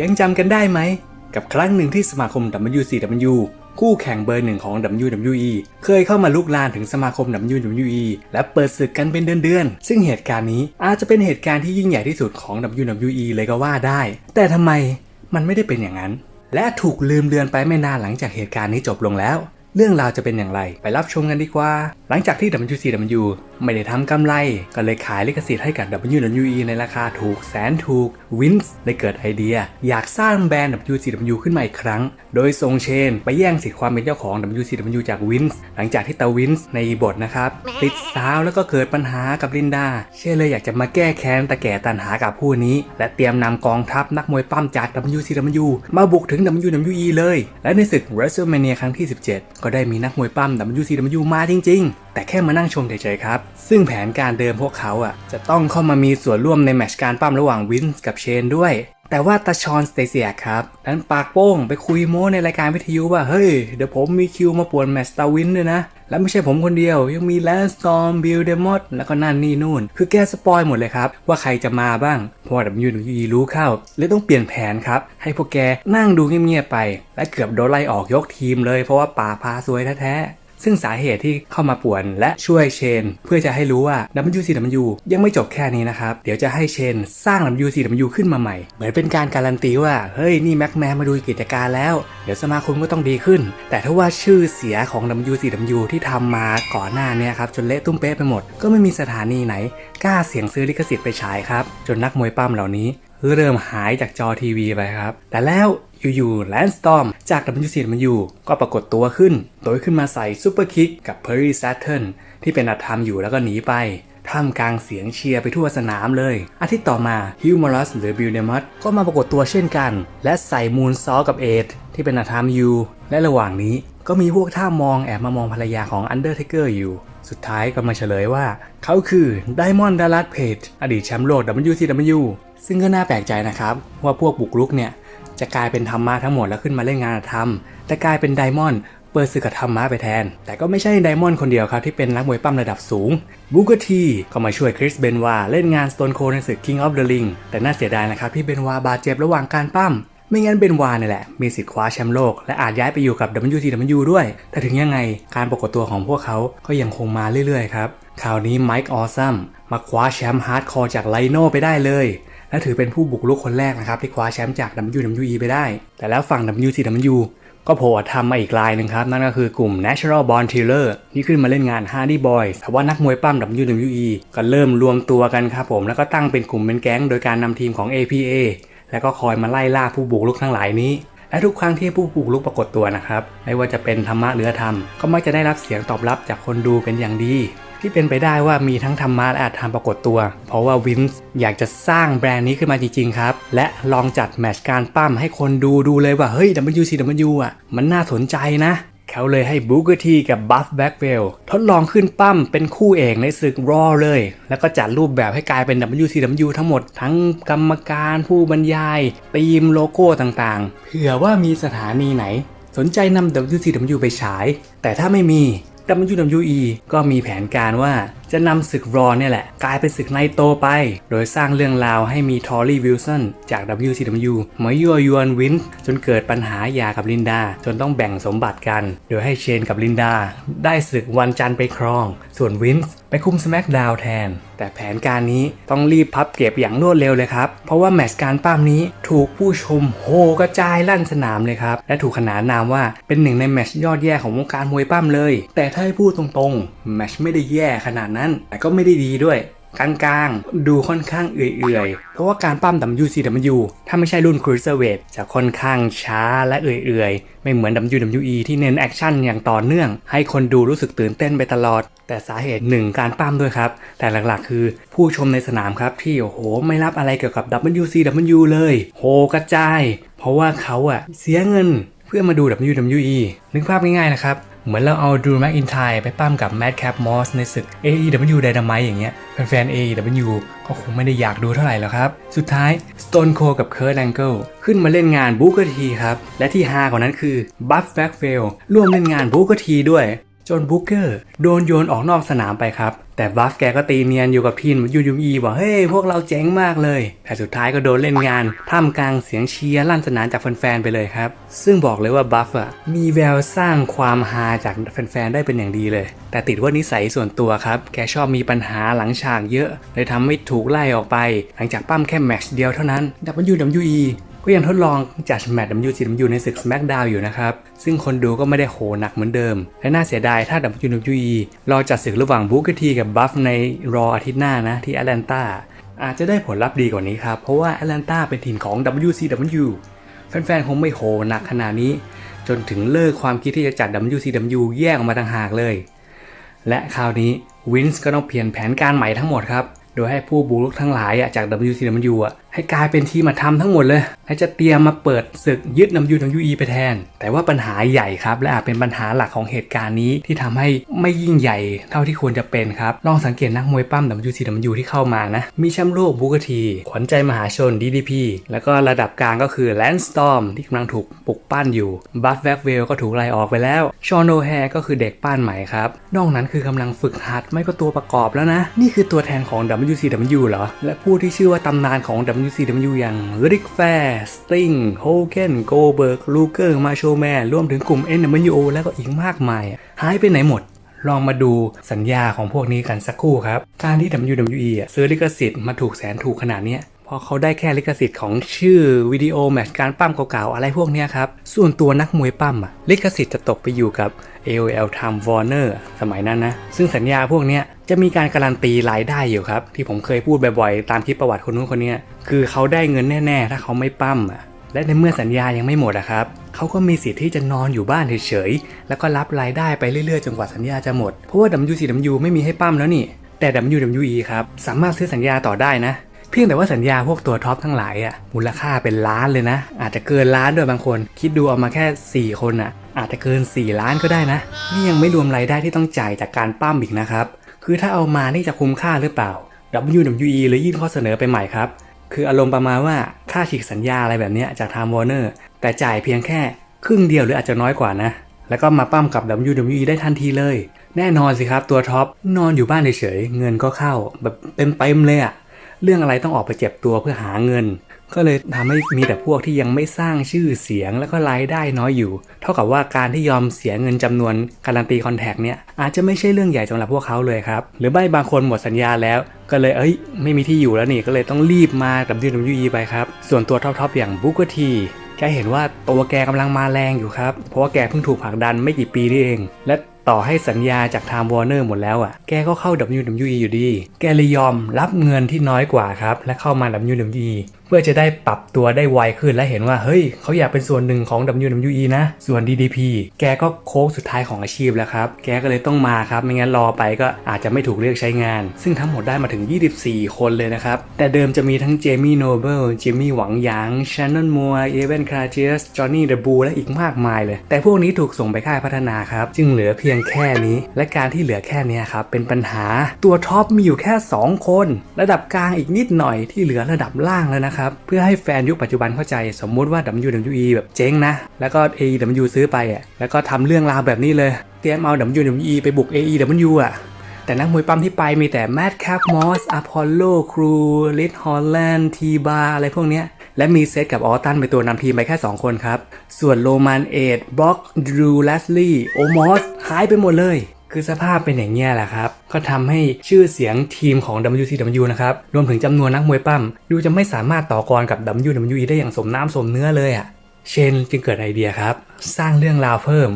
ยังจำกันได้ไหม กับครั้งหนึ่งที่สมาคม WCW คู่แข่งเบอร์หนึ่งของ WWE เคยเข้ามาลุกลานถึงสมาคม WWE และเปิดศึกกันเป็นเดือนๆ ซึ่งเหตุการณ์นี้อาจจะเป็นเหตุการณ์ที่ยิ่งใหญ่ที่สุดของ WWE เลยก็ว่าได้ แต่ทำไมมันไม่ได้เป็นอย่างนั้น และถูกลืมเลือนไปไม่นานหลังจากเหตุการณ์นี้จบลงแล้ว เรื่องราวจะเป็นอย่างไร ไปรับชมกันดีกว่า หลังจากที่ WCW ไม่ได้ทำกำไร ก็เลยขายลิขสิทธิ์ให้กับ WWE ในราคาถูกแสนถูก วินส์เลยเกิดไอเดีย อยากสร้างแบรนด์ WCW ขึ้นมาอีกครั้ง โดยทรงเชน ไปแย่งสิทธิ์ความเป็นเจ้าของ WCW จากวินส์หลังจากที่ตาวินส์ในบทนะครับ ติดสาวแล้วก็เกิดปัญหากับลินดา เชนเลยอยากจะมาแก้แค้นตะแก่ตันหากับผู้นี้ และเตรียมนำกองทัพนักมวยปั้มจาก WCW มาบุกถึง WWE เลย และในศึก WrestleMania ครั้งที่ 17ก็ได้มีนักมวยปั้ม WCW มาจริง ๆ แต่แค่มานั่งชมเฉยๆครับ ซึ่งแผนการเดิมพวกเขาอะจะต้องเข้ามามีส่วนร่วมในแมตช์การปั้มระหว่างวินส์กับเชนด้วย แต่ว่าตาชอนสเตเซียครับนั้นปากโป้งไปคุยโม้ในรายการวิทยุว่า เฮ้ย เดี๋ยวผมมีคิวมาป่วนแมตช์ตาวินด้วยนะ และไม่ใช่ผมคนเดียว ยังมีแลนสตอมบิลเดมอตแล้วก็นั่นนี่นู่น คือแกสปอยหมดเลยครับ ว่าใครจะมาบ้างเพราะว่า WWE รู้เข้าเลยต้องเปลี่ยนแผนครับ ให้พวกแกนั่งดูเงียบๆไป และเกือบโดนไล่ออกยกทีมเลยเพราะว่าป่าพาซวยแท้ๆ ซึ่งสาเหตุที่เข้ามาป่วนและช่วยเชน เพื่อจะให้รู้ว่า WCW ยังไม่จบแค่นี้นะครับ เดี๋ยวจะให้เชนสร้าง WCW ขึ้นมาใหม่ เหมือนเป็นการการันตีว่า เฮ้ย นี่แม็กแมนมาดูกิจการแล้ว เดี๋ยวสมาคมก็ต้องดีขึ้น แต่ถ้าว่าชื่อเสียของ WCW ที่ทำมาก่อนหน้านี้ครับ จนเละตุ้มเป๊ะไปหมด ก็ไม่มีสถานีไหน กล้าเสียงซื้อลิขสิทธิ์ไปฉายครับ จนนักมวยปั้มเหล่านี้เริ่มหายจากจอทีวีไปครับ แต่แล้ว อยู่ๆแลนสตอมจาก WCW ก็ปรากฏตัวขึ้น โดยขึ้นมาใส่ซูเปอร์คิกกับ Perry Saturn ที่เป็นอัดทำอยู่แล้วก็หนีไปท่ามกลางเสียงเชียร์ไปทั่วสนามเลย อาทิตย์ต่อมาฮิวมอรัสหรือบิลเดมัตก็มาปรากฏตัวเช่นกัน และใส่มูนซอกับเอทที่เป็นอัดทำอยู่และระหว่างนี้ก็มีพวกท่ามองแอบมามองภรรยาของ Undertaker อร์อยู่ สุดท้ายก็มาเฉลยว่า เขาคือไดมอนด์ดัลลัสเพจอดีตแชมป์โลก WCW ซึ่งก็น่าแปลกใจนะครับ ว่าพวกบุกรุกเนี่ย จะกลายเป็นธรรมะทั้งหมดแล้วขึ้นมาเล่นงานธรรม แต่กลายเป็นไดมอนด์เปิดศึกกับธรรมะไปแทน แต่ก็ไม่ใช่ไดมอนด์คนเดียวครับที่เป็นนักมวยปั้มระดับสูงบูเกอร์ทีก็มาช่วยคริสเบนวาเล่นงานสโตนโคในศึก King of the Ring แต่น่าเสียดายนะครับที่เบนวาบาดเจ็บระหว่างการปั้มไม่งั้นเบนวาเนี่ยแหละ มีสิทธิ์คว้าแชมป์โลก และอาจย้ายไปอยู่กับ WCW ด้วย แต่ถึงยังไงการปรากฏตัวของพวกเขาก็ยังคงมาเรื่อยๆครับคราวนี้ไมค์ออซัมมาคว้าแชมป์ฮาร์ดคอร์จากไลโนไปได้เลย และถือเป็นผู้บุกรุกคนแรกนะครับที่คว้าแชมป์จาก WWE ไปได้ แต่แล้วฝั่ง WCW ก็โผล่ทำมาอีกลายหนึ่งครับ นั่นก็คือกลุ่ม Natural Born Killer ที่ขึ้นมาเล่นงาน Hardy Boys แต่ว่านักมวยปั้ม WWE ก็เริ่มรวมตัวกันครับผมแล้วก็ตั้งเป็นกลุ่มเป็นแก๊งโดยการนำทีมของ APA แล้วก็คอยมาไล่ล่าผู้บุกรุกทั้งหลายนี้และทุกครั้งที่ผู้บุกรุกปรากฏตัวนะครับ ไม่ว่าจะเป็นธรรมะหรืออธรรม ก็มักจะได้รับเสียงตอบรับจากคนดูเป็นอย่างดี ที่เป็นไปได้ว่ามีทั้งธรรมะและอาธรรมปรากฏตัว เพราะว่าวินส์อยากจะสร้างแบรนด์นี้ขึ้นมาจริงๆครับ และลองจัดแมชการปั้มให้คนดูดูเลยว่า เฮ้ย WCW อะ มันน่าสนใจนะ เขาเลยให้บูเกอร์ทีกับบัฟแบ็กเวลทดลองขึ้นปั้มเป็นคู่เอกในศึกรอเลย แล้วก็จัดรูปแบบให้กลายเป็น WCW ทั้งหมด ทั้งกรรมการผู้บรรยายธีมโลโก้ต่างๆ เผื่อว่ามีสถานีไหน สนใจนำ WCW ไปฉาย แต่ถ้าไม่มี WWE ก็มีแผนการว่าจะนำศึกรอเนี่ยแหละ กลายเป็นศึกไนโตไป โดยสร้างเรื่องราวให้มีทอรี่วิลสันจาก WCW มายั่วยวนวินจนเกิดปัญหาหย่ากับลินดา จนต้องแบ่งสมบัติกัน โดยให้เชนกับลินดา ได้ศึกวันจันทร์ไปครอง ส่วนวินส์ไปคุม SmackDown แทน แต่แผนการนี้ต้องรีบพับเก็บอย่างรวดเร็วเลยครับ เพราะว่าแมตช์การป้ามนี้ถูกผู้ชมโฮกระจายลั่นสนามเลยครับ และถูกขนานนามว่าเป็นหนึ่งในแมตช์ยอดแย่ของวงการมวยปั้มเลย แต่ถ้าให้พูดตรงๆแมตช์ไม่ได้แย่ขนาดนั้น แต่ก็ไม่ได้ดีด้วยกลางๆ ดูค่อนข้างเอื่อยๆ เพราะว่าการปั้ม WCW ถ้าไม่ใช่รุ่น Cruiserweight จะค่อนข้างช้าและเอื่อยๆ ไม่เหมือน WWE ที่เน้นแอคชั่นอย่างต่อเนื่อง ให้คนดูรู้สึกตื่นเต้นไปตลอด แต่สาเหตุหนึ่งการปั้มด้วยครับ แต่หลักๆ คือผู้ชมในสนามครับ ที่โอ้โห ไม่รับอะไรเกี่ยวกับ WCW เลย โหกระจาย เพราะว่าเขาอะเสียเงินเพื่อมาดู WWE นึกภาพง่ายๆนะครับ เหมือนเราเอาดูแม็กอินไทไปปั้มกับแมดแคปมอสในศึก AEW Dynamite อย่างเงี้ยแฟนๆ AEW ก็คงไม่ได้อยากดูเท่าไหร่แล้วครับ สุดท้าย Stone Cold กับ Kurt Angle ขึ้นมาเล่นงาน Booker T ครับ และที่ฮากว่านั้นคือ Buff Bagwell ร่วมเล่นงาน Booker T ด้วยจน Booker โดนโยนออกนอกสนามไปครับ แต่บัฟแกก็ตีเนียนอยู่กับทีมยูยูอีบอกเฮ้ยพวกเราเจ๋งมากเลยแต่สุดท้ายก็โดนเล่นงานท่ามกลางเสียงเชียร์ลั่นสนานจากแฟนๆไปเลยครับ ซึ่งบอกเลยว่าบัฟอะมีแววสร้างความฮาจากแฟนๆได้เป็นอย่างดีเลย แต่ติดว่านิสัยส่วนตัวครับ แกชอบมีปัญหาหลังฉากเยอะ เลยทำให้ถูกไล่ออกไป หลังจากปั้มแค่แมตช์เดียวเท่านั้น WWE ก็ยังทดลองจัดแมตช์ WCW ในศึก SmackDown อยู่นะครับ ซึ่งคนดูก็ไม่ได้โหหนักเหมือนเดิม และน่าเสียดายถ้า WWE รอจัดศึกระหว่างบูกทีกับบัฟในรออาทิตย์หน้านะที่แอตแลนตาอาจจะได้ผลลัพธ์ดีกว่านี้ครับ เพราะว่าแอตแลนตาเป็นถิ่นของ WCW แฟนๆ คงไม่โหหนักขนาดนี้ จนถึงเลิกความคิดที่จะจัด WCW แยกออกมาต่างหากเลย และคราวนี้วินส์ก็ต้องเปลี่ยนแผนการใหม่ทั้งหมดครับ โดยให้ผู้บุกรุกทั้งหลายจาก WCW ให้กลายเป็นทีมมาทำทั้งหมดเลย และจะเตรียมมาเปิดศึกยึด WWE ไปแทน แต่ว่าปัญหาใหญ่ครับ และอาจเป็นปัญหาหลักของเหตุการณ์นี้ที่ทำให้ไม่ยิ่งใหญ่เท่าที่ควรจะเป็นครับ ลองสังเกตนักมวยปั้ม WCW ที่เข้ามานะ มีแชมป์โลกบูกที ขวัญใจมหาชน DDP แล้วก็ระดับกลางก็คือแลนสตอมที่กำลังถูกปลุกปั้นอยู่บัฟแวกเวลก็ถูกไล่ออกไปแล้วชอนโนแฮก็คือเด็กปั้นใหม่ครับนอกนั้นคือกำลังฝึกหัดไม่ก็ตัวประกอบแล้วนะ นี่คือตัวแทนของ WCW เหรอและผู้ที่ชื่อว่าตำนานของ WCW อย่างริกแฟร์สติงโฮเกนโกเบิร์กลูเกอร์มาโชแมนรวมถึงกลุ่ม NWO แล้วก็อีกมากมาย หายไปไหนหมดลองมาดูสัญญาของพวกนี้กันสักครู่ครับ การที่ WWE อะซื้อลิขสิทธิ์มาถูกแสนถูกขนาดนี้พอเขาได้แค่ลิขสิทธิ์ของชื่อวิดีโอแมชการปั้มเก่าๆ อะไรพวกนี้ครับ ส่วนตัวนักมวยปั้มอะลิขสิทธิ์จะตกไปอยู่กับ AOL Time Warner สมัยนั้นนะ ซึ่งสัญญาพวกนี้ จะมีการการันตีรายได้อยู่ครับ ที่ผมเคยพูดบ่อยๆ ตามคลิปประวัติคนนู้นคนนี้คือเขาได้เงินแน่ ๆ ถ้าเขาไม่ปั้มอะและในเมื่อสัญญายังไม่หมดอะครับเขาก็มีสิทธิ์ที่จะนอนอยู่บ้านเฉยๆแล้วก็รับรายได้ไปเรื่อยๆจนกว่าสัญญาจะหมดเพราะว่า WCW ไม่มีให้ปั้มแล้วนี่ แต่ WWE ครับสามารถซื้อสัญญาต่อได้นะ เพียงแต่ว่าสัญญาพวกตัวท็อปทั้งหลายอะมูลค่าเป็นล้านเลยนะ อาจจะเกินล้านด้วยบางคน คิดดูเอามาแค่ 4 คนอะอาจจะเกิน 4 ล้านก็ได้นะนี่ยังไม่รวมรายได้ที่ต้องจ่ายจากการปั้มอีกนะครับ คือถ้าเอามานี่จะคุ้มค่าหรือเปล่า WWE เลยยื่นข้อเสนอไปใหม่ครับ คืออารมณ์ประมาณว่าค่าฉีกสัญญาอะไรแบบนี้จาก Time Warner แต่จ่ายเพียงแค่ครึ่งเดียวหรืออาจจะน้อยกว่านะ แล้วก็มาปั้มกับ WWE ได้ทันทีเลย แน่นอนสิครับตัวท็อปนอนอยู่บ้านเฉยๆเงินก็เข้าแบบเต็มเต็มเลยอะเรื่องอะไรต้องออกไปเจ็บตัวเพื่อหาเงิน ก็เลยทำให้มีแต่พวกที่ยังไม่สร้างชื่อเสียงแล้วก็รายได้น้อยอยู่ เท่ากับว่าการที่ยอมเสียเงินจำนวนการันตีคอนแทคเนี่ยอาจจะไม่ใช่เรื่องใหญ่สำหรับพวกเขาเลยครับ หรือไม่บางคนหมดสัญญาแล้ว ก็เลยเอ้ยไม่มีที่อยู่แล้วนี่ก็เลยต้องรีบมากับ WWE ไปครับ ส่วนตัวท็อปๆอย่างบุกทีแกเห็นว่าตัวแกกำลังมาแรงอยู่ครับ เพราะว่าแกเพิ่งถูกผลักดันไม่กี่ปีนี่เอง และ ต่อให้สัญญาจาก Time Warner หมดแล้วอะ แกก็เข้า WWE อยู่ดี แกเลยยอมรับเงินที่น้อยกว่าครับ และเข้ามา WWE เพื่อจะได้ปรับตัวได้ไวขึ้นและเห็นว่าเฮ้ยเขาอยากเป็นส่วนหนึ่งของ WWE นะ ส่วน DDP แกก็โค้งสุดท้ายของอาชีพแล้วครับ แกก็เลยต้องมาครับ ไม่งั้นรอไปก็อาจจะไม่ถูกเรียกใช้งาน ซึ่งทั้งหมดได้มาถึง 24 คนเลยนะครับ แต่เดิมจะมีทั้งเจมี่โนเบิลเจมี่หวังหยางชานนอนมัวเอเวนคราเจสจอห์นนี่เดอะบูและอีกมากมายเลย แต่พวกนี้ถูกส่งไปค่ายพัฒนาครับจึงเหลือเพียงแค่นี้ และการที่เหลือแค่นี้ครับเป็นปัญหาตัวท็อปมีอยู่แค่ 2 คน ระดับกลางอีกนิดหน่อยที่เหลือระดับล่างแล้วนะครับ เพื่อให้แฟนยุคปัจจุบันเข้าใจ สมมุติว่า WWE แบบเจ๊งนะ แล้วก็ AEW ซื้อไปอะแล้วก็ทำเรื่องราวแบบนี้เลย เตรียมเอา WWE ไปบุก AEW อะ แต่นักมวยปั้มที่ไปมีแต่แม d แคปมอสอพอลโลครูลิทฮอลแลนด์ทีบาอะไรพวกเนี้ยและมีเซตกับออตันเป็นตัวนำทีมไปแค่ 2 คนครับ ส่วนโรมันเอดบล็อกดรูเลสลีย์โอมอสหายไปหมดเลย คือสภาพเป็นอย่างเงี้แหละครับ ก็ทำให้ชื่อเสียงทีมของ WCW นะครับ รวมถึงจำนวนนักมวยปั้ม ดูจะไม่สามารถต่อกรกับ WWE ได้อย่างสมน้ำสมเนื้อเลยอะ่ะ เชนจึงเกิดไอเดียครับ สร้างเรื่องราวเพิ่ม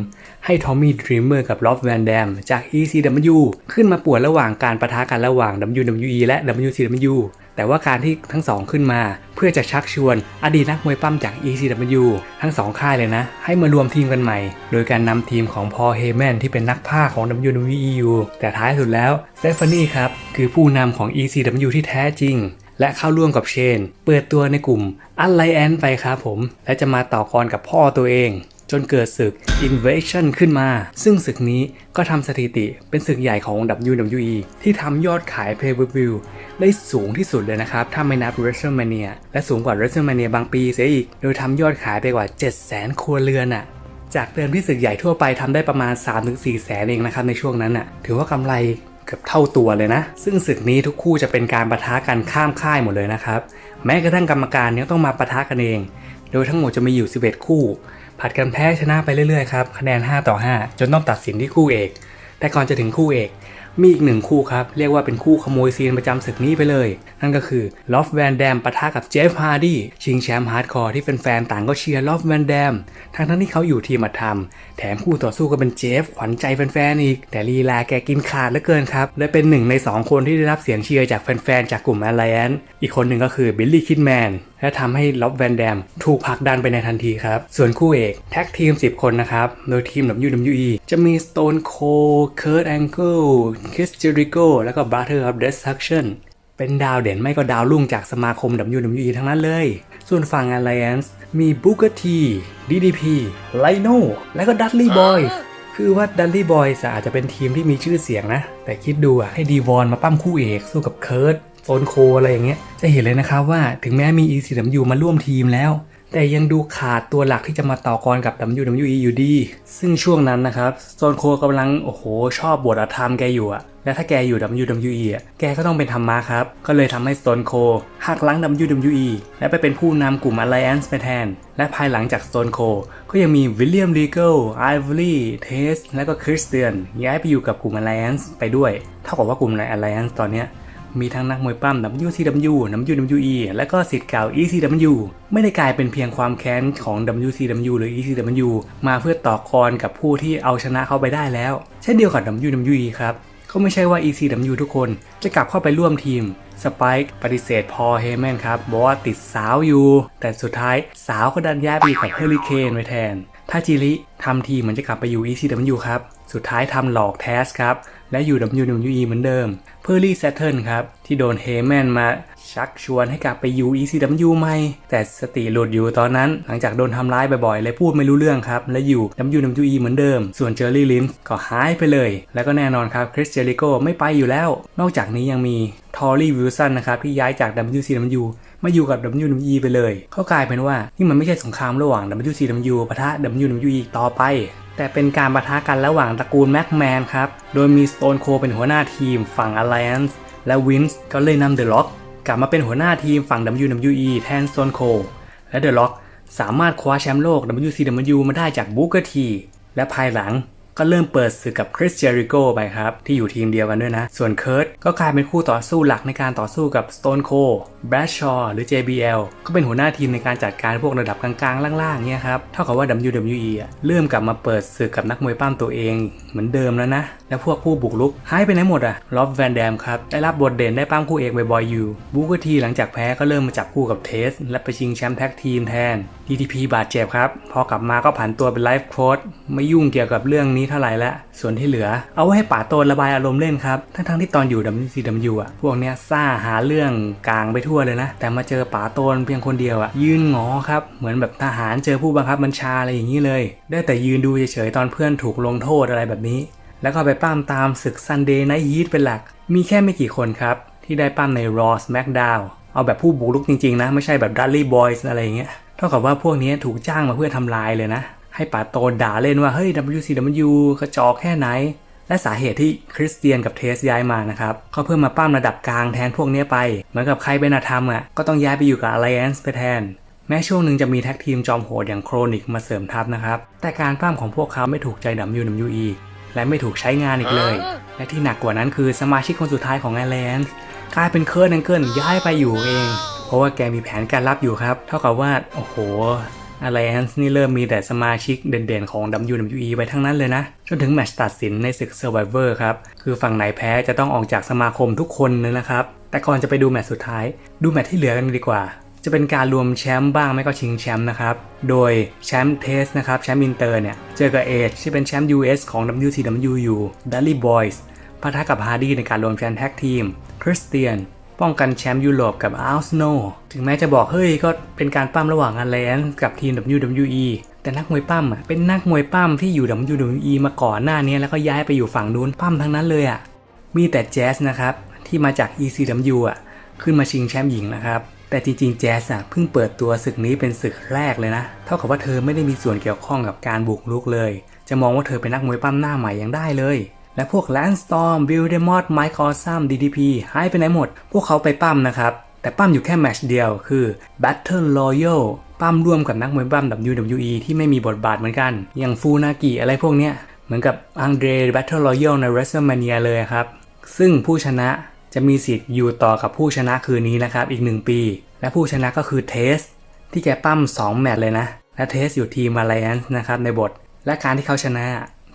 ให้ทอมมี่ดรีมเมอร์กับล็อบแวนแดมจาก ECW ขึ้นมาป่วนระหว่างการประทะกันระหว่าง WWE และ WCW แต่ว่าการที่ทั้งสองขึ้นมา เพื่อจะชักชวนอดีตนักมวยปั้มจาก ECW ทั้งสองค่ายเลยนะ ให้มารวมทีมกันใหม่ โดยการนำทีมของพอเฮแมนที่เป็นนักพาของ WWE แต่ท้ายสุดแล้วเตฟานี่ครับคือผู้นำของ ECW ที่แท้จริงและเข้าร่วมกับเชน เปิดตัวในกลุ่มอัลไลแอนไปครับผม และจะมาต่อกรกับพ่อตัวเอง จนเกิดศึก Invasion ขึ้นมา ซึ่งศึกนี้ก็ทำสถิติเป็นศึกใหญ่ของ WWE ที่ทำยอดขาย Pay Per View ได้สูงที่สุดเลยนะครับ ถ้าไม่นับ WrestleMania และสูงกว่า WrestleMania บางปีเสียอีก โดยทำยอดขายไปกว่า 700,000 ครัวเรือนอะจากเดิมที่ศึกใหญ่ทั่วไปทำได้ประมาณ 3-4แสนเองนะครับในช่วงนั้นอะถือว่ากำไรเกือบเท่าตัวเลยนะ ซึ่งศึกนี้ทุกคู่จะเป็นการประทะกันข้ามค่ายหมดเลยนะครับ แม้กระทั่งกรรมการยังต้องมาประทะกันเอง โดยทั้งหมดจะมีอยู่ 11 คู่ ผัดกันแพ้ชนะไปเรื่อยๆครับคะแนน 5 ต่อ 5 จนต้องตัดสินที่คู่เอก แต่ก่อนจะถึงคู่เอก มีอีกหนึ่งคู่ครับ เรียกว่าเป็นคู่ขโมยซีนประจำศึกนี้ไปเลย นั่นก็คือลอฟแวนแดมปะทะกับเจฟฮาร์ดี้ชิงแชมป์ฮาร์ดคอร์ที่แฟนๆต่างก็เชียร์ลอฟแวนแดมทั้งทั้งที่เขาอยู่ทีมอัดทำ แถมคู่ต่อสู้ก็เป็นเจฟขวัญใจแฟนๆอีก แต่ลีลาแกกินขาดเหลือเกินครับ และเป็นหนึ่งใน 2 คนที่ได้รับเสียงเชียร์จากแฟนๆ จากกลุ่ม Alliance อีกคนหนึ่งก็คือบิลลี่คิดแมนและทำให้ล็อบแวนแดมถูกผลักดันไปในทันทีครับ ส่วนคู่เอกแท็กทีม 10 คนนะครับ โดยทีม WWE จะมี Stone Cold Kurt Angle Chris Jericho แล้วก็ Brother of Destruction เป็นดาวเด่นไม่ก็ดาวรุ่งจากสมาคม WWE ทั้งนั้นเลย ส่วนฝั่ง Alliance มี Booker T DDP Lino และก็ Dudley Boys คือว่า Dudley Boys อาจจะเป็นทีมที่มีชื่อเสียงนะ แต่คิดดูอะให้ดีวอนมาปั้มคู่เอกสู้กับเคิร์ตโซนโคอะไรอย่างเงี้ย จะเห็นเลยนะครับว่าถึงแม้มี ECW มาร่วมทีมแล้ว แต่ยังดูขาดตัวหลักที่จะมาต่อกรกับ WWE อยู่ดี ซึ่งช่วงนั้นนะครับโซนโคกำลัง โอ้โห ชอบบทอธรรมแกอยู่อะและถ้าแกอยู่ WWE อะแกก็ต้องเป็นธรรมะครับ ก็เลยทำให้ Stone Cold หักล้าง WWE และไปเป็นผู้นำกลุ่ม Alliance ไปแทน และภายหลังจาก Stone Cold ก็ยังมีวิลเลียม Regal Ivory Test และก็คริสเตียนย้ายไปอยู่กับกลุ่ม Alliance ไปด้วย เท่ากับว่ากลุ่มใน Alliance ตอนเนี้ย มีทั้งนักมวยปั้ม WCW WWE และก็สิทธิ์เก่า ECW ไม่ได้กลายเป็นเพียงความแค้นของ WCW หรือ ECW มาเพื่อต่อกรกับผู้ที่เอาชนะเขาไปได้แล้ว เช่นเดียวกับ WWE ครับก็ไม่ใช่ว่า ECW ทุกคนจะกลับเข้าไปร่วมทีมสไปค์ปฏิเสธพอเฮแมนครับบอกว่าติดสาวอยู่ แต่สุดท้ายสาวก็ดันย้ายไปอยู่กับเฮลิเคนไปแทน ถ้าจิริทำทีเหมือนจะกลับไปอยู่ ECW ครับ สุดท้ายทำหลอกแทสครับ และอยู่ WWE เหมือนเดิม เพอร์ลี่แซตเทิลครับ ที่โดนเฮแมนมาชักชวนให้กลับไปอยู่ ECW ใหม่ แต่สติหลุดอยู่ตอนนั้น หลังจากโดนทำร้ายบ่อยๆ เลยพูดไม่รู้เรื่องครับ และอยู่ WWE เหมือนเดิม ส่วนเจอร์รี่ลินส์ก็หายไปเลย แล้วก็แน่นอนครับคริสเจริโกไม่ไปอยู่แล้ว นอกจากนี้ยังมีทอร์รี่วิลสันนะครับ ที่ย้ายจาก WCW มาอยู่กับ WWE ไปเลย เขากลายเป็นว่านี่มันไม่ใช่สงครามระหว่าง WCW ปะทะ WWE ต่อไป แต่เป็นการปะทะกันระหว่างตระกูลแม็กแมนครับ โดยมีสโตนโคเป็นหัวหน้าทีมฝั่ง Alliance และวินส์ก็เลยนำเดอะล็อกกลับมาเป็นหัวหน้าทีมฝั่ง WWE แทนสโตนโคและเดอะล็อกสามารถคว้าแชมป์โลก WCW มาได้จากบูเกอร์ทีและภายหลัง ก็เริ่มเปิดศึกกับคริสเจริโกไปครับ ที่อยู่ทีมเดียวกันด้วยนะ ส่วนเคิร์ตก็กลายเป็นคู่ต่อสู้หลักในการต่อสู้กับ Stone Cold Bradshaw หรือ JBL ก็เป็นหัวหน้าทีมในการจัดการพวกระดับกลางๆ ล่างๆเนี่ยครับ เท่ากับว่า WWE อะเริ่มกลับมาเปิดศึกกับนักมวยปั้มตัวเอง เหมือนเดิมแล้วนะ และพวกผู้บุกรุกหายไปไหนหมดอะล็อบแวนแดมครับได้รับบทเด่นได้ปั้มคู่เอกบ่อยๆอยู่บูเกอร์ทีหลังจากแพ้ก็เริ่มมาจับคู่กับเทส และไปชิงแชมป์แท็กทีมแทน DTP บาดเจ็บครับพอกลับมาก็ผันตัวเป็นไลฟ์โค้ชไม่ยุ่งเกี่ยวกับเรื่องนี้เท่าไหร่ละส่วนที่เหลือ เอาไว้ให้ป๋าโตนระบายอารมณ์เล่นครับ ทั้งๆที่ตอนอยู่ WCW อะ พวกเนี้ยซ่าหาเรื่องกลางไปทั่วเลยนะ แต่มาเจอป๋าโตนเพียงคนเดียวอะ ยืนงอครับ เหมือนแบบทหารเจอผู้บังคับบัญชาอะไรอย่างนี้เลย ได้แต่ยืนดูเฉยๆตอนเพื่อนถูกลงโทษอะไรแบบนี้ แล้วก็ไปปั้มตามศึก Sunday Night Heat เป็นหลัก มีแค่ไม่กี่คนครับที่ได้ปั้มใน Raw SmackDown เอาแบบผู้บุกรุกจริงๆนะ ไม่ใช่แบบ Dudley Boys อะไรอย่างเงี้ย เท่ากับว่าพวกนี้ถูกจ้างมาเพื่อทำลายเลยนะ ให้ป๋าโตนด่าเล่นว่าเฮ้ย WCW กระจอกแค่ไหน และสาเหตุที่คริสเตียนกับเทสย้ายมานะครับเขาเพิ่มมาปั้มระดับกลางแทนพวกเนี้ยไป เหมือนกับใครเป็นอาธรรมอะก็ต้องย้ายไปอยู่กับ Alliance ไปแทน แม้ช่วงหนึ่งจะมีแท็กทีมจอมโหดอย่างโครนิกมาเสริมทัพนะครับ แต่การปั้มของพวกเขาไม่ถูกใจ WWE และไม่ถูกใช้งานอีกเลย และที่หนักกว่านั้นคือสมาชิกคนสุดท้ายของ Alliance กลายเป็นเคิร์ดแองเกิลย้ายไปอยู่เอง เพราะว่าแกมีแผนการรับอยู่ครับ เท่ากับว่า โอ้โห Alliance นี่เริ่มมีแต่สมาชิกเด่นๆของ WWE ไปทั้งนั้นเลยนะ จนถึงแมตช์ตัดสินในศึก Survivor ครับ คือฝั่งไหนแพ้จะต้องออกจากสมาคมทุกคนเลยนะครับ แต่ก่อนจะไปดูแมตช์สุดท้าย ดูแมตช์ที่เหลือกันดีกว่า จะเป็นการรวมแชมป์บ้างไม่ก็ชิงแชมป์นะครับ โดยแชมป์เทสนะครับแชมป์อินเตอร์เนี่ยเจอกับเอชที่เป็นแชมป์ US ของ WCW อยู่ Dudley Boys ปะทะกับฮาร์ดี้ในการรวมแชมป์แท็กทีมคริสเตียน ป้องกันแชมป์ยุโรปกับอัลสโนถึงแม้จะบอกเฮ้ยก็เป็นการปั้มระหว่าง Alliance กับทีม WWE แต่นักมวยปั้มอะเป็นนักมวยปั้มที่อยู่ WWE มาก่อนหน้านี้แล้วก็ย้ายไปอยู่ฝั่งนู้นปั้มทั้งนั้นเลยอะมีแต่แจ๊สนะครับที่มาจาก ECW อะขึ้นมาชิงแชมป์หญิงนะครับแต่จริงๆ แจ๊สอะเพิ่งเปิดตัวศึกนี้เป็นศึกแรกเลยนะ เท่ากับว่าเธอไม่ได้มีส่วนเกี่ยวข้องกับการบุกรุกเลย จะมองว่าเธอเป็นนักมวยปั้มหน้าใหม่ยังได้เลย และพวกแลนสตอร์มบิลเดมอดไมค์คอซัมดีดีพีหายไปไหนหมด พวกเขาไปปั้มนะครับ แต่ปั้มอยู่แค่แมตช์เดียวคือ Battle Royal ปั้มร่วมกับนักมวยปั้ม WWE ที่ไม่มีบทบาทเหมือนกัน อย่างฟูนากิอะไรพวกเนี้ย เหมือนกับอังเดร Battle Royal ใน WrestleMania เลยครับ ซึ่งผู้ชนะจะมีสิทธิ์อยู่ต่อกับผู้ชนะคืนนี้นะครับอีก 1 ปี และผู้ชนะก็คือเทส ที่แกปั้ม 2 แมตช์เลยนะ และเทสอยู่ทีม Alliance นะครับในบท และการที่เขาชนะ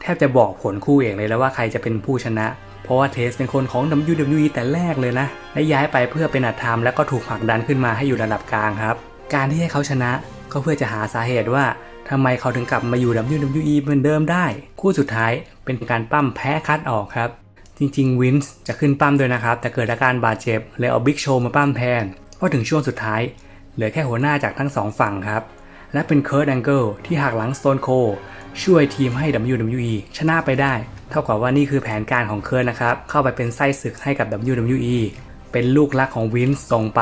ทบจะบอกผลคู่เอกเลยแล้วว่าใครจะเป็นผู้ชนะ เพราะว่าเทสเป็นคนของ WWE แต่แรกเลยนะ และย้ายไปเพื่อเป็นอัดธรรมแล้วก็ถูกผลักดันขึ้นมาให้อยู่ระดับกลางครับ การที่ให้เขาชนะก็เพื่อจะหาสาเหตุว่าทำไมเขาถึงกลับมาอยู่ WWE เหมือนเดิมได้ คู่สุดท้ายเป็นการปั้มแพ้คัดออกครับ จริงๆวินส์จะขึ้นปั้มด้วยนะครับ แต่เกิดอาการบาดเจ็บเลยเอาบิ๊กโชว์มาปั้มแทนพอถึงช่วงสุดท้ายเหลือแค่หัวหน้าจากทั้งสองฝั่งครับ และเป็นเคิร์ดแองเกิลที่หักหลังสโตนโคช่วยทีมให้ WWE ชนะไปได้ เท่ากับว่านี่คือแผนการของเคิร์นะครับ เข้าไปเป็นไส้ศึกให้กับ WWE เป็นลูกรักของวินส่งไป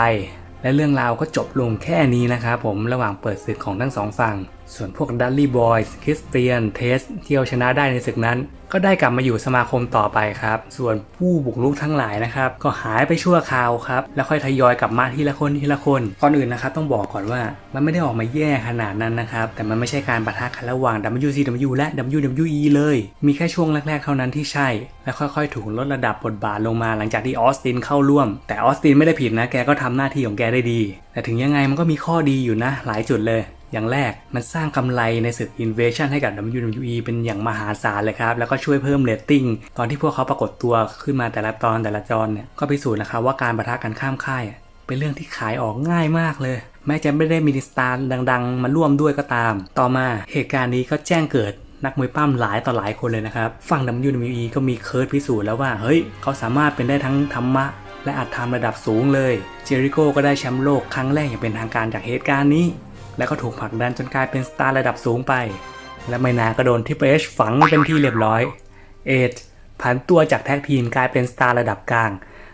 และเรื่องราวก็จบลงแค่นี้นะครับผมระหว่างเปิดศึกของทั้งสองฝั่ง ส่วนพวกดัลลี่บอยส์คริสเตียนเทสที่เอาชนะได้ในศึกนั้น ก็ได้กลับมาอยู่สมาคมต่อไปครับ ส่วนผู้บุกรุกทั้งหลายนะครับ ก็หายไปชั่วคราวครับ แล้วค่อยทยอยกลับมาทีละคนทีละคนก่อนอื่นนะครับ ต้องบอกก่อนว่ามันไม่ได้ออกมาแย่ขนาดนั้นนะครับ แต่มันไม่ใช่การปะทะกันระหว่าง WCW และ WWE เลย มีแค่ช่วงแรก ๆ เท่านั้นที่ใช่ และค่อยๆ ถูกลดระดับบทบาทลงมาหลังจากที่ออสตินเข้าร่วม แต่ออสตินไม่ได้ผิดนะแกก็ทำหน้าที่ของแกได้ดี แต่ถึงยังไงมันก็มีข้อดีอยู่นะ หลายจุดเลย อย่างแรกมันสร้างกำไรในศึก Invasion ให้กับ WWE เป็นอย่างมหาศาลเลยครับ แล้วก็ช่วยเพิ่มเรตติ้งตอนที่พวกเขาปรากฏตัวขึ้นมาแต่ละตอนแต่ละจอนเนี่ยก็พิสูจน์นะครับว่าการประทะกันข้ามค่ายเป็นเรื่องที่ขายออกง่ายมากเลย แม้จะไม่ได้มีสตาร์ดัง ๆ มาร่วมด้วยก็ตาม ต่อมาเหตุการณ์นี้ก็แจ้งเกิดนักมวยปั้มหลายต่อหลายคนเลยนะครับ ฝั่ง WWE ก็มีเคิร์ดพิสูจน์แล้วว่า เฮ้ย เขาสามารถเป็นได้ทั้งธรรมะ และอัตธรรมระดับสูงเลย เจริโก้ก็ได้แชมป์โลกครั้งแรกอย่างเป็นทางการจากเหตุการณ์นี้ แล้วก็ถูกผลักดันจนกลายเป็นสตาร์ระดับสูงไป และไม่นานก็โดนทิปเอชฝังเป็นที่เรียบร้อย เอจผันตัวจากแท็กทีมกลายเป็นสตาร์ระดับกลาง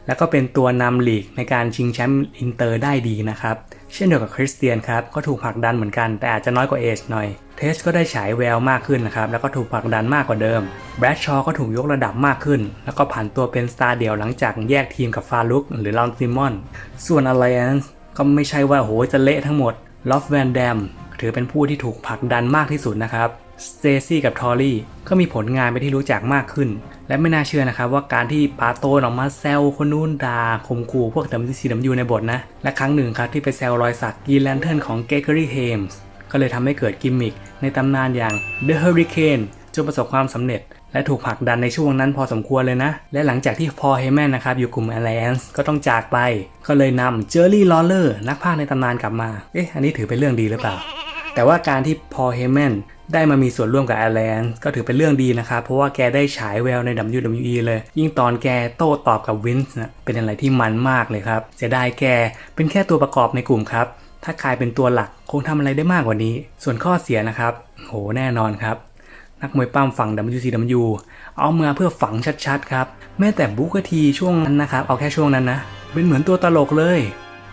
แล้วก็เป็นตัวนำลีกในการชิงแชมป์อินเตอร์ได้ดีนะครับ เช่นเดียวกับคริสเตียนครับ ก็ถูกผลักดันเหมือนกัน แต่อาจจะน้อยกว่าเอจหน่อย เทสก็ได้ฉายแววมากขึ้นนะครับ แล้วก็ถูกผลักดันมากกว่าเดิม แบรดชอว์ก็ถูกยกระดับมากขึ้น แล้วก็ผันตัวเป็นสตาร์เดี่ยวหลังจากแยกทีมกับฟาลุกหรือลอนซิมอน ส่วน Alliance ก็ไม่ใช่ว่าโหจะเละทั้งหมด ลอฟแวนแดมถือเป็นผู้ที่ถูกผลักดันมากที่สุดนะครับสเตซี่กับทอรี่ก็มีผลงานไปที่รู้จักมากขึ้น และไม่น่าเชื่อนะครับว่าการที่ปาโตนออกมาแซวคนนู้นด่าข่มขู่พวก WCW ในบทนะ และครั้งหนึ่งครับที่ไปแซวรอยสักกีแลนเทิร์นของเกเกอรี่เฮมส์ก็เลยทำให้เกิดกิมมิคในตำนานอย่าง The Hurricane จนประสบความสำเร็จ และถูกผลักดันในช่วงนั้นพอสมควรเลยนะ และหลังจากที่พอเฮแมนนะครับอยู่กลุ่ม Alliance ก็ต้องจากไป ก็เลยนำเจอร์รี่ลอเลอร์นักพากในตำนานกลับมา เอ๊ะ อันนี้ถือเป็นเรื่องดีหรือเปล่า แต่ว่าการที่พอเฮแมนได้มามีส่วนร่วมกับ Alliance ก็ถือเป็นเรื่องดีนะครับ เพราะว่าแกได้ฉายแววใน WWE เลย ยิ่งตอนแกโต้ตอบกับวินส์นะเป็นอะไรที่มันมากเลยครับเสียดายแกเป็นแค่ตัวประกอบในกลุ่มครับ ถ้าใครเป็นตัวหลักคงทำอะไรได้มากกว่านี้ ส่วนข้อเสียนะครับ โหแน่นอนครับ นักมวยปั้มฝั่ง WCW เอามาเพื่อฝังชัดๆครับ แม้แต่บุกทีช่วงนั้นนะครับ เอาแค่ช่วงนั้นนะ เป็นเหมือนตัวตลกเลย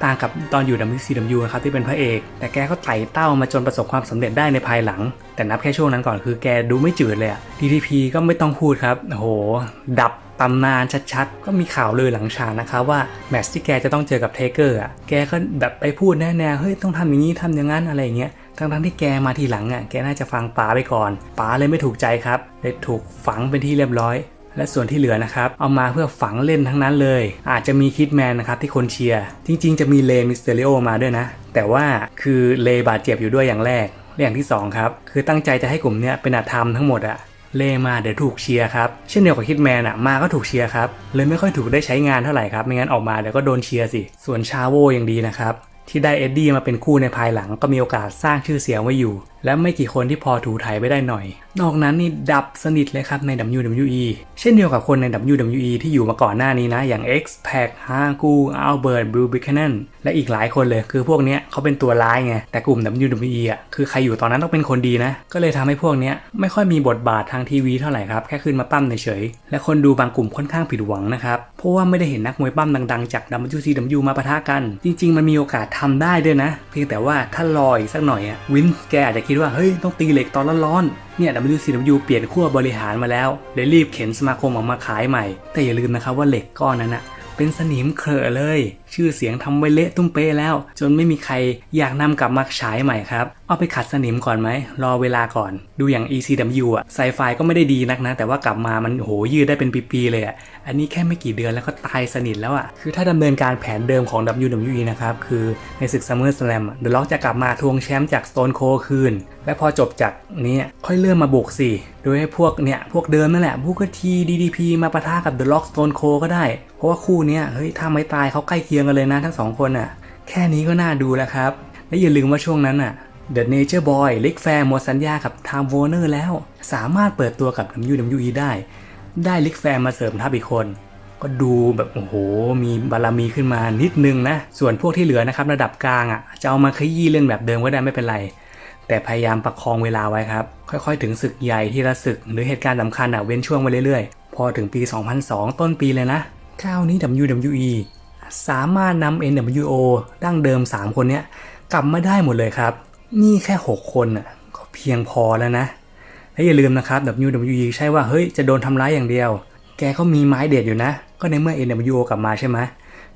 ต่างกับตอนอยู่ WCW นะครับที่เป็นพระเอก แต่แกก็ไต่เต้ามาจนประสบความสำเร็จได้ในภายหลัง แต่นับแค่ช่วงนั้นก่อนคือแกดูไม่จืดเลยอะ DDP ก็ไม่ต้องพูดครับโห ดับตำนานชัดๆ ก็มีข่าวเลือหลังฉากนะครับว่าแมตช์ที่แกจะต้องเจอกับเทเกอร์อะ แกก็แบบไปพูดแน่ๆ เฮ้ยต้องทำอย่างนี้ทำอย่างนั้นอะไรอย่างเงี้ย ทั้งๆที่แกมาทีหลังอะแกน่าจะฟังป๋าไปก่อนป๋าเลยไม่ถูกใจครับเลยถูกฝังเป็นที่เรียบร้อย และส่วนที่เหลือนะครับ เอามาเพื่อฝังเล่นทั้งนั้นเลย อาจจะมีคิดแมนนะครับที่คนเชียร์จริง ๆ จะมีเลมิสเตอริโอมาด้วยนะ แต่ว่าคือเลบาดเจ็บอยู่ด้วยอย่างแรกและอย่างที่สองครับ คือตั้งใจจะให้กลุ่มเนี้ยเป็นอาธรรมทั้งหมดอะเลมาเดี๋ยวถูกเชียร์ครับเช่นเดียวกับคิดแมนอะมาก็ถูกเชียร์ครับเลยไม่ค่อยถูกได้ใช้งานเท่าไหร่ครับไม่งั้นออกมาเดี๋ยวก็โดนเชียร์สิ ส่วนชาโวยังดีนะครับ ที่ได้เอ็ดดี้มาเป็นคู่ในภายหลังก็มีโอกาสสร้างชื่อเสียงไว้อยู่ และไม่กี่คนที่พอถูไถไปได้หน่อย นอกนั้นนี่ดับสนิทเลยครับใน WWE เช่นเดียวกับคนใน WWE ที่อยู่มาก่อนหน้านี้นะ อย่าง X-Pac ฮากูอัลเบิร์ตบรูบิคแนนและอีกหลายคนเลย คือพวกเนี้ยเขาเป็นตัวร้ายไง แต่กลุ่ม WWE อะคือใครอยู่ตอนนั้นต้องเป็นคนดีนะ ก็เลยทำให้พวกเนี้ยไม่ค่อยมีบทบาททางทีวีเท่าไหร่ครับ แค่ขึ้นมาปั้มเฉยๆและคนดูบางกลุ่มค่อนข้างผิดหวังนะครับเพราะว่าไม่ได้เห็นนักมวยปั้มดังๆจาก WCW มาปะทะกัน จริง ๆ มันมีโอกาสทำได้ด้วยนะ เพียงแต่ว่าถ้ารออีกสักหน่อยอะวินแกอาจจะคิดดว่าเฮ้ยต้องตีเหล็กตอนร้อนๆเนี่ย WCW เปลี่ยนขั้วบริหารมาแล้วเลยรีบเข็นสมาคมออกมาขายใหม่ แต่อย่าลืมนะครับว่าเหล็กก้อนนั้นอะเป็นสนิมเครอะเลย ชื่อเสียงทำไว้เละตุ้มเป๊ะแล้ว จนไม่มีใครอยากนำกลับมาฉายใหม่ครับเอาไปขัดสนิมก่อนไหม รอเวลาก่อน ดูอย่าง ECW อะไซไฟก็ไม่ได้ดีนักนะ แต่ว่ากลับมามันโหยืดได้เป็นปีๆเลยอะอันนี้แค่ไม่กี่เดือนแล้วก็ตายสนิทแล้วอะคือถ้าดำเนินการแผนเดิมของ WWE นะครับ คือในศึก SummerSlam เดอะล็อกจะกลับมาทวงแชมป์จาก Stone Cold คืน และพอจบจากนี้ค่อยเริ่มมาบุกสิ โดยให้พวกเนี่ย พวกเดิมนั่นแหละบูกที DDP มาปะทะกับ The Rock Stone Cold ก็ได้ เพราะว่าคู่เนี้ยเฮ้ยถ้าไม่ตายเขาใกล้เคียงกันเลยนะทั้งสองคนอะ แค่นี้ก็น่าดูแล้วครับ และอย่าลืมว่าช่วงนั้นอะ The Nature Boy ลิกแฟร์หมดสัญญากับ Time Warner แล้ว สามารถเปิดตัวกับ WWE ได้ ได้ลิกแฟร์มาเสริมทัพอีกคน ก็ดูแบบโอ้โห มีบารมีขึ้นมานิดนึงนะ ส่วนพวกที่เหลือนะครับระดับกลางอะจะเอามาขยี้เล่นแบบเดิมก็ได้ไม่เป็นไร แต่พยายามประคองเวลาไว้ครับ ค่อยๆ ถึงศึกใหญ่ที่ละศึก หรือเหตุการณ์สำคัญอะเว้นช่วงไปเรื่อยๆ พอถึงปี 2002 ต้นปีเลยนะคราวนี้ WWE สามารถนำ NWO ดั้งเดิม 3 คนนี้กลับมาได้หมดเลยครับ นี่แค่ 6 คนก็เพียงพอแล้วนะ และอย่าลืมนะครับ WWE ใช่ว่าเฮ้ยจะโดนทำร้ายอย่างเดียว แกก็มีไม้เด็ดอยู่นะ ก็ในเมื่อ NWO กลับมาใช่ไหม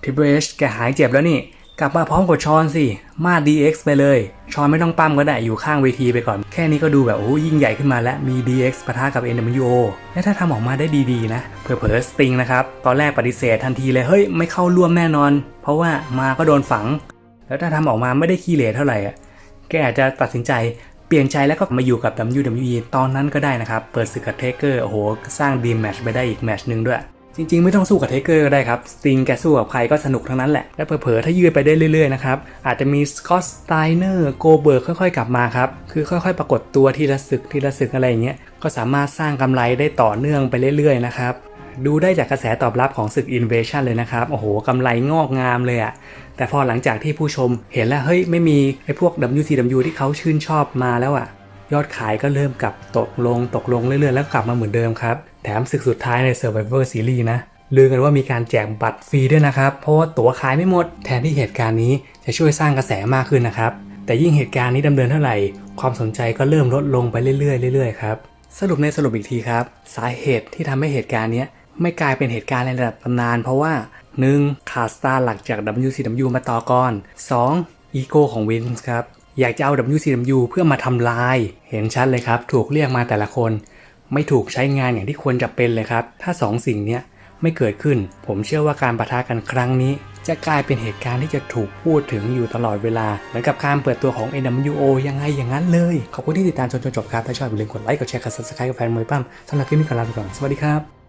ทิเบรชแกหายเจ็บแล้วนี่ กลับมาพร้อมกับชอนสิ มา DX ไปเลย ชอนไม่ต้องปั้มก็ได้อยู่ข้างเวทีไปก่อน แค่นี้ก็ดูแบบโอ้ยิ่งใหญ่ขึ้นมาแล้ว มี DX ปะทะกับ NWO และถ้าทำออกมาได้ดีๆ นะ เผลอๆสติงนะครับ ตอนแรกปฏิเสธทันทีเลย เฮ้ย ไม่เข้าร่วมแน่นอน เพราะว่ามาก็โดนฝัง แล้วถ้าทำออกมาไม่ได้ขี้เหร่เท่าไหร่อะแกอาจจะตัดสินใจเปลี่ยนใจแล้วก็มาอยู่กับ WWE ตอนนั้นก็ได้นะครับ เปิดศึกกับเทเกอร์ โอ้โห สร้างดีมแมชไปได้อีกแมชหนึ่งด้วย จริงๆ ไม่ต้องสู้กับเทเกอร์ก็ได้ครับ สติงแกสู้กับใครก็สนุกทั้งนั้นแหละ และเผลอๆ ถ้ายืดไปได้เรื่อยๆ นะครับ อาจจะมีสกอตสไตเนอร์โกเบิร์กค่อยๆ กลับมาครับ คือค่อยๆ ปรากฏตัวทีละศึกทีละศึกอะไรอย่างเงี้ย ก็สามารถสร้างกำไรได้ต่อเนื่องไปเรื่อยๆ นะครับ ดูได้จากกระแสตอบรับของศึก Invasion เลยนะครับ โอ้โหกำไรงอกงามเลยอะแต่พอหลังจากที่ผู้ชมเห็นแล้วเฮ้ยไม่มีไอ้พวก WCW ที่เขาชื่นชอบมาแล้วอะยอดขายก็เริ่มกลับตกลงตกลงเรื่อยๆ แล้วกลับมาเหมือนเดิมครับ แถมศึกสุดท้ายใน Survivor Series นะลือกันว่ามีการแจกบัตรฟรีด้วยนะครับ เพราะว่าตั๋วขายไม่หมด แทนที่เหตุการณ์นี้จะช่วยสร้างกระแสมากขึ้นนะครับ แต่ยิ่งเหตุการณ์นี้ดำเนินเท่าไหร่ ความสนใจก็เริ่มลดลงไปเรื่อยๆเรื่อยๆครับ สรุปในสรุปอีกทีครับ สาเหตุที่ทำให้เหตุการณ์นี้ไม่กลายเป็นเหตุการณ์ในระดับตำนาน เพราะว่า 1. ขาดสตาร์หลักจาก WCW มาต่อก่อน 2. อีโก้ของวินส์ครับอยากจะเอา WCW เพื่อมาทำลาย เห็นชัดเลยครับ ถูกเรียกมาแต่ละคน ไม่ถูกใช้งานอย่างที่ควรจะเป็นเลยครับ ถ้า 2 สิ่งนี้ไม่เกิดขึ้น ผมเชื่อว่าการประทะกันครั้งนี้ จะกลายเป็นเหตุการณ์ที่จะถูกพูดถึงอยู่ตลอดเวลา เหมือนกับการเปิดตัวของ NWO ยังไงอย่างนั้นเลย ขอบคุณที่ติดตามจนจบครับ ถ้าชอบอย่าลืมกดไลค์ กดแชร์ กด subscribe กับแฟนมวยปั้มสำหรับคลิปนี้ขอลาไปก่อน สวัสดีครับ